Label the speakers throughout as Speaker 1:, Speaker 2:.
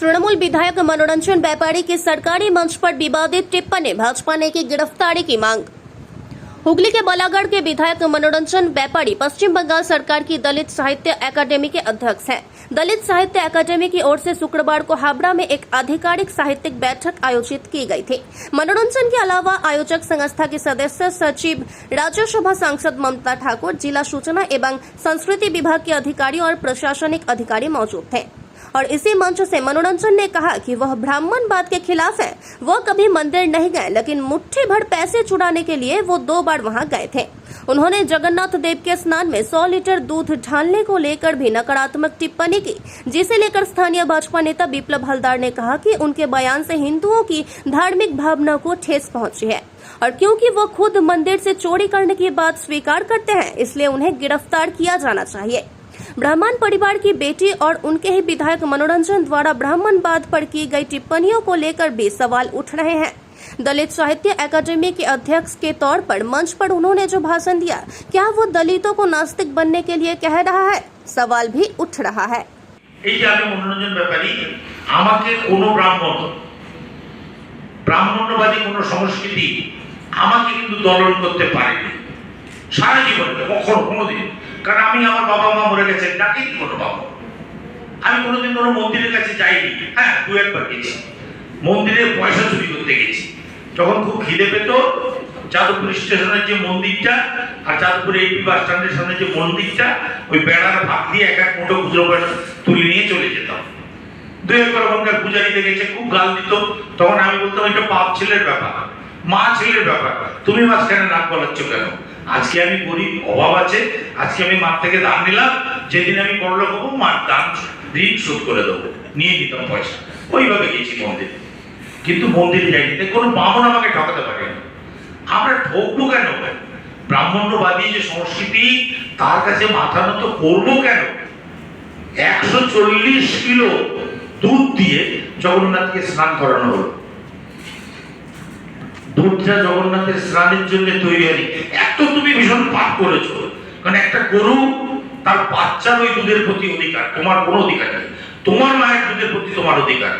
Speaker 1: तृणमूल विधायक मनोरंजन व्यापारी की सरकारी मंच पर विवादित टिप्पणी, भाजपा ने की गिरफ्तारी की मांग। हुगली के बलागढ़ के विधायक मनोरंजन व्यापारी पश्चिम बंगाल सरकार की दलित साहित्य अकादमी के अध्यक्ष हैं। दलित साहित्य अकादमी की ओर से शुक्रवार को हावड़ा में एक आधिकारिक साहित्यिक बैठक आयोजित की गई थी। मनोरंजन के अलावा आयोजक संस्था के सदस्य सचिव, राज्यसभा सांसद ममता ठाकुर, जिला सूचना एवं संस्कृति विभाग के अधिकारी और प्रशासनिक अधिकारी मौजूद थे। और इसी मंच से मनोरंजन ने कहा कि वह ब्राह्मण ब्राह्मणवाद के खिलाफ है। वह कभी मंदिर नहीं गए, लेकिन मुट्ठी भर पैसे चुराने के लिए वो दो बार वहाँ गए थे। उन्होंने जगन्नाथ देव के स्नान में 100 लीटर दूध ढालने को लेकर भी नकारात्मक टिप्पणी की, जिसे लेकर स्थानीय भाजपा नेता विप्लव हलदार ने कहा कि उनके बयान से हिंदुओं की धार्मिक भावना को ठेस पहुँची है। और क्योंकि वो खुद मंदिर से चोरी करने की बात स्वीकार करते हैं, इसलिए उन्हें गिरफ़्तार किया जाना चाहिए। ब्राह्मण परिवार की बेटी और उनके ही विधायक मनोरंजन द्वारा ब्राह्मणवाद पर की गई टिप्पणियों को लेकर भी सवाल उठ रहे हैं दलित साहित्य अकादमी के अध्यक्ष के तौर पर मंच पर उन्होंने जो भाषण दिया क्या वो दलितों को नास्तिक बनने के लिए कह रहा है सवाल भी उठ रहा है
Speaker 2: এই যে আমি মনোরঞ্জন ব্যাপারী আমাকে কোনো ব্রাহ্মণ ব্রাহ্মণ্যবাদী কোনো সংস্কৃতি আমাকে কিন্তু দলন করতে পারেনি সারা জীবনে কখনো কোনোদিন কারণ আমি আমার বাবা মা মরে গেছেন ডাকিনি কোনো বাবা। আমি কোনোদিন কোনো মন্দিরের কাছে যাইনি। হ্যাঁ দু একবার গেছি। মন্দিরে পয়সা চুরি করতে গেছি। যখন খুব খিদে পেত, যাদবপুর স্টেশনের যে মন্দিরটা আর যাদবপুর এই বাস স্ট্যান্ডের সামনে যে মন্দিরটা, ওই বেড়ার ভাগ দিয়ে এক এক মুঠো খুচরো পয়সা তুলে নিয়ে চলে যেতাম। দু একবার ওখানকার পূজারিতে গেছে খুব গাল দিত। তখন আমি বলতাম, এটা পাপ ছেলের ব্যাপার। মা ছেলের ব্যাপার। তুমি মাঝখানে নাক গলাচ্ছ কেন? আজকে আমি গরিব অভাব আছে। আজকে আমি মার থেকে দান নিলাম, যেদিন আমি বড় লোক হব, মার দান, ঋণ শোধ করে দেবো। নিয়ে নিতাম পয়সা। ওইভাবে গেছি মন্দির। কিন্তু মন্দির যাইনি তাই কোনো বামন আমাকে ঠকাতে পারেনি আমরা ঠকবো কেন? ব্রাহ্মণ্যবাদী যে সংস্কৃতি, তার কাছে মাথা নত করব কেন? একশো চল্লিশ কিলো দুধ দিয়ে জগন্নাথকে স্নান করানো হলো। দুধটা জগন্নাথের স্নানের জন্য তৈরি হয়নি। এত তুমি ভীষণ পাপ করেছ। কারণ একটা গরু, তার বাচ্চার ওই দুধের প্রতি অধিকার। তোমার কোনো অধিকার নেই। তোমার মায়ের দুধের প্রতি তোমার অধিকার।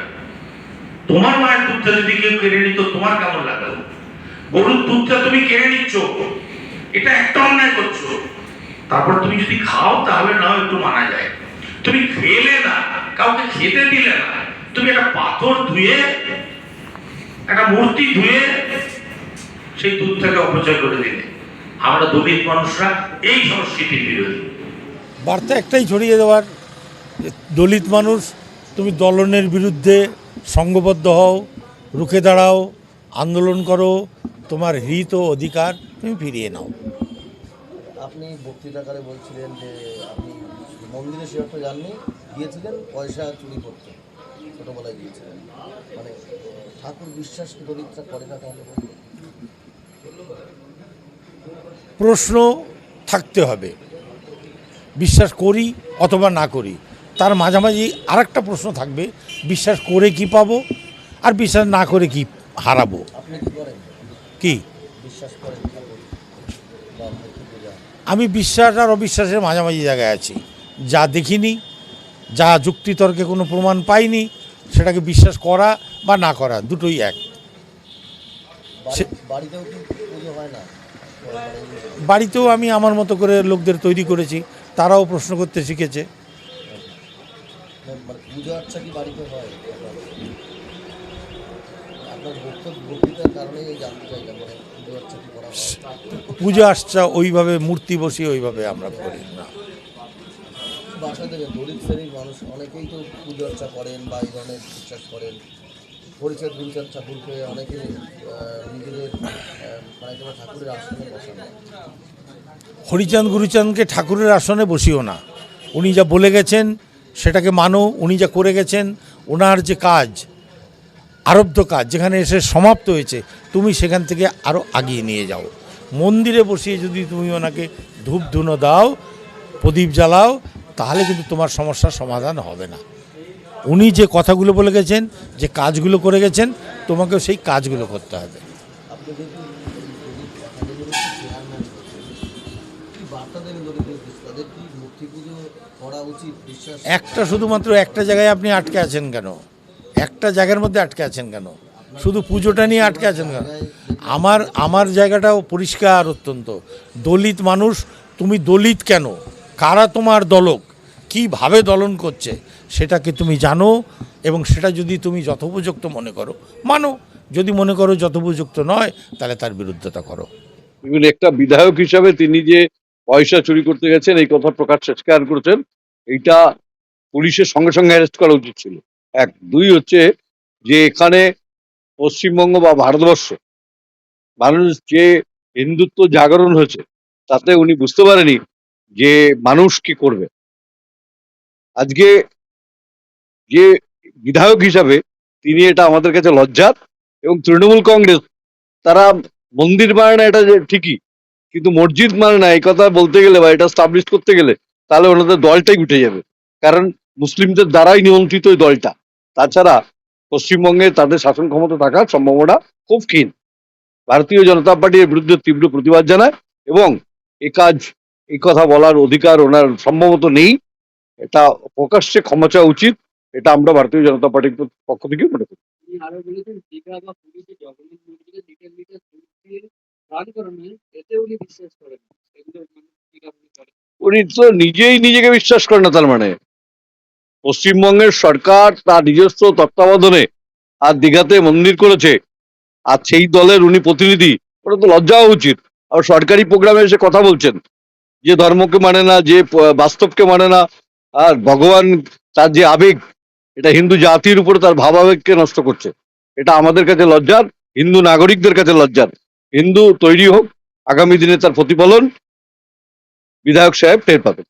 Speaker 2: তোমার মায়ের দুধটা যদি কেউ কেড়ে নিত, তোমার কেমন লাগল? গরুর দুধটা তুমি কেড়ে নিচ্ছ। এটা একটা অন্যায় করছ। তারপর তুমি যদি খাও, তাহলে নাও একটু মানা যায়। তুমি খেলে না, কাউকে খেতে দিলে না। তুমি একটা পাথর ধুয়ে, একটা মূর্তি ধুয়ে সেই দুধটাকে অপচয় করে দিলে। আমরা দলিত মানুষরা এই সংস্কৃতির বিরোধী।
Speaker 3: বার্তা একটাই ছড়িয়ে দেওয়ার দলিত মানুষ তুমি দলনের বিরুদ্ধে সংঘবদ্ধ হও রুখে দাঁড়াও আন্দোলন করো তোমার হিত ও অধিকার তুমি ফিরিয়ে নাও।
Speaker 4: আপনি বক্তৃতাকারে বলছিলেন যে আপনি মন্দিরে সে একটা যাননি গিয়েছিলেন পয়সা চুরি করতে ছোটোবেলায় গিয়েছিলেন। মানে ঠাকুর বিশ্বাস দরিদ্রা করে না তাহলে?
Speaker 3: প্রশ্ন থাকতে হবে। বিশ্বাস করি অথবা না করি তার মাঝামাঝি আর একটা প্রশ্ন থাকবে বিশ্বাস করে কি পাবো আর বিশ্বাস না করে কি হারাবো?
Speaker 4: কি
Speaker 3: আমি বিশ্বাস আর অবিশ্বাসের মাঝামাঝি জায়গায় আছি। যা দেখিনি যা যুক্তিতর্কে কোনো প্রমাণ পাইনি সেটাকে বিশ্বাস করা বা না করা দুটোই এক।
Speaker 4: বাড়িতেও হয় না।
Speaker 3: বাড়িতেও আমি আমার মতো করে লোকদের তৈরি করেছি তারাও প্রশ্ন করতে শিখেছে।
Speaker 4: মানে পুজো আচ্ছা চাইলাম মানে আচ্ছা
Speaker 3: আর্চা ওইভাবে মূর্তি বসিয়ে ওইভাবে আমরা করি না।
Speaker 4: বাসা দেবেন দলিত শ্রেণির মানুষ অনেকেই তো পুজো অর্চা করেন বা এই ধরনের বিশ্বাস করেন। পরিচয় গুরুচাঁদ ঠাকুরকে অনেকে নিজেদের মানে একেবারে ঠাকুরের আসনে বসান।
Speaker 3: হরিচাঁদ গুরুচাঁদকে ঠাকুরের আসনে বসিও না। উনি যা বলে গেছেন, সেটাকে মানো, উনি যা করে গেছেন, ওনার যে কাজ, আরব্ধ কাজ, যেখানে এসে সমাপ্ত হয়েছে, তুমি সেখান থেকে আরও আগিয়ে নিয়ে যাও। মন্দিরে বসিয়ে যদি তুমি ওনাকে ধূপ ধুনো দাও, প্রদীপ জ্বালাও, তাহলে কিন্তু তোমার সমস্যার সমাধান হবে না। উনি যে কথাগুলো বলে গেছেন, যে কাজগুলো করে গেছেন, তোমাকেও সেই কাজগুলো করতে হবে।
Speaker 4: একটা
Speaker 3: শুধুমাত্র একটা জায়গায় আপনি আটকে আছেন কেন?
Speaker 2: একটা জায়গার মধ্যে আটকে আছেন কেন? শুধু পুজোটা নিয়ে আটকে আছেন কেন? আমার আমার জায়গাটাও পরিষ্কার অত্যন্ত। দলিত মানুষ, তুমি দলিত কেন? কারা তোমার দলক? কীভাবে দলন করছে সেটাকে তুমি জানো? এবং সেটা যদি তুমি যথোপযুক্ত মনে করো, মানো। যদি মনে করো যথোপযুক্ত নয়, তাহলে তার বিরুদ্ধতা করো।
Speaker 5: একটা বিধায়ক হিসাবে তিনি যে পয়সা চুরি করতে গেছেন, এই কথা প্রকাশ স্বীকার করেছেন, এইটা পুলিশের সঙ্গে সঙ্গে অ্যারেস্ট করা উচিত ছিল। এক। দুই হচ্ছে যে এখানে পশ্চিমবঙ্গ বা ভারতবর্ষ, মানুষ যে হিন্দুত্ব জাগরণ হয়েছে, তাতে উনি বুঝতে পারেনি যে মানুষ কি করবে। আজকে যে বিধায়ক হিসাবে তিনি এটা আমাদের কাছে লজ্জার এবং তৃণমূল কংগ্রেস, তারা মন্দির মানে না এটা ঠিকই, কিন্তু মসজিদ মানে না, এই কথা বলতে গেলে বা এটা স্টাবলিশ করতে গেলে তাহলে ওনাদের দলটাই উঠে যাবে। কারণ মুসলিমদের দ্বারাই নিয়ন্ত্রিত ওই দলটা। তাছাড়া পশ্চিমবঙ্গে তাদের শাসন ক্ষমতা থাকার সম্ভাবনা খুব ক্ষীণ। ভারতীয় জনতা পার্টি এর বিরুদ্ধে তীব্র প্রতিবাদ জানায় এবং এ কাজ এই কথা বলার অধিকার ওনার সম্ভবত নেই। এটা প্রকাশ্যে ক্ষমা চাওয়া উচিত। এটা আমরা ভারতীয় জনতা পার্টির পক্ষ থেকে মনে করি।
Speaker 6: উনি
Speaker 5: তো নিজেই নিজেকে বিশ্বাস করেন না তার মানে। পশ্চিমবঙ্গের সরকার তার নিজস্ব তত্ত্বাবধানে আর দীঘাতে মন্দির করেছে আর সেই দলের উনি প্রতিনিধি ওটা তো লজ্জা হওয়া উচিত। আর সরকারি প্রোগ্রামে এসে কথা বলছেন যে ধর্মকে মানে না যে বাস্তবকে মানে না আর ভগবান তার যে আবেগ, এটা হিন্দু জাতির উপরে তার ভাবাবেগকে নষ্ট করছে। এটা আমাদের কাছে লজ্জার, হিন্দু নাগরিকদের কাছে লজ্জার। হিন্দু তৈরি হোক, আগামী দিনে তার প্রতিফলন বিধায়ক সাহেব টের পাবেন।